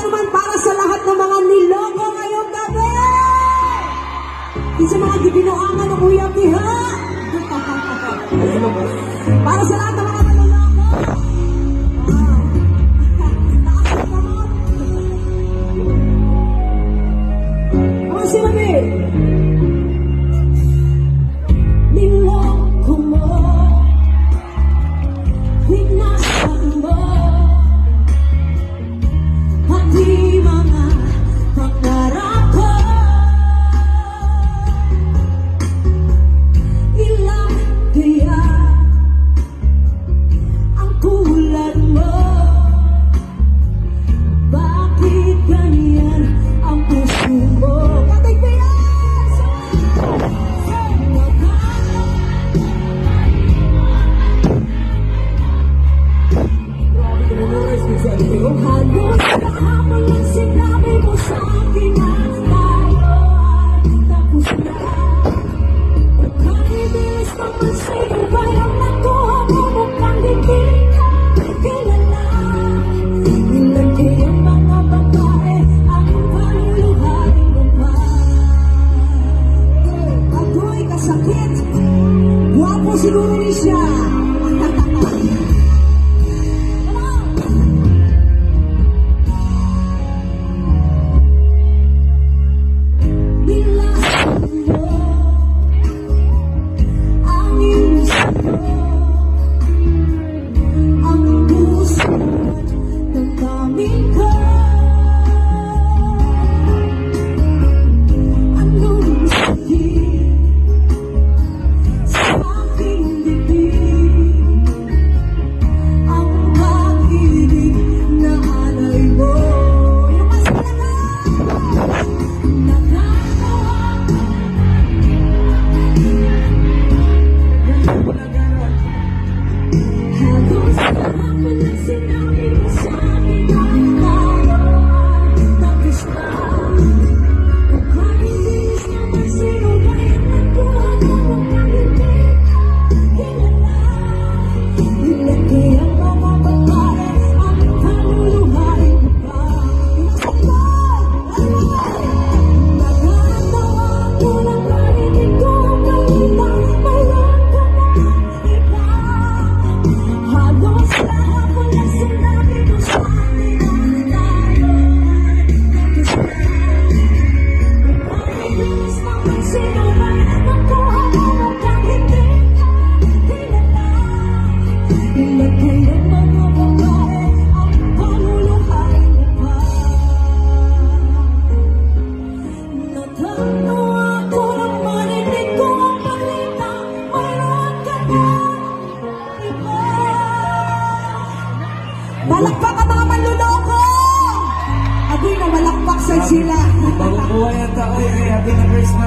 ito naman para sa lahat ng mga niloko ngayong gabi! Di sa mga gibinoangan ng Kuya Piha! para sa lahat ng mga niloko! Wow! Taas! Mga sinabi! Halos kahapon lang sinabi mo sa akin na tayo ay tapos na Kahit bilis mapansin ba yung nakuha mo mukhang hindi ka kilala Ilan kayang mga babae ang paluluhain mo pa Ako'y kasakit, guwapo siguro ni siya Balakpak ang mga manluloko! Agoy na malakpak sa sila Bagong buhay ang tao, eh. Happy na Christmas.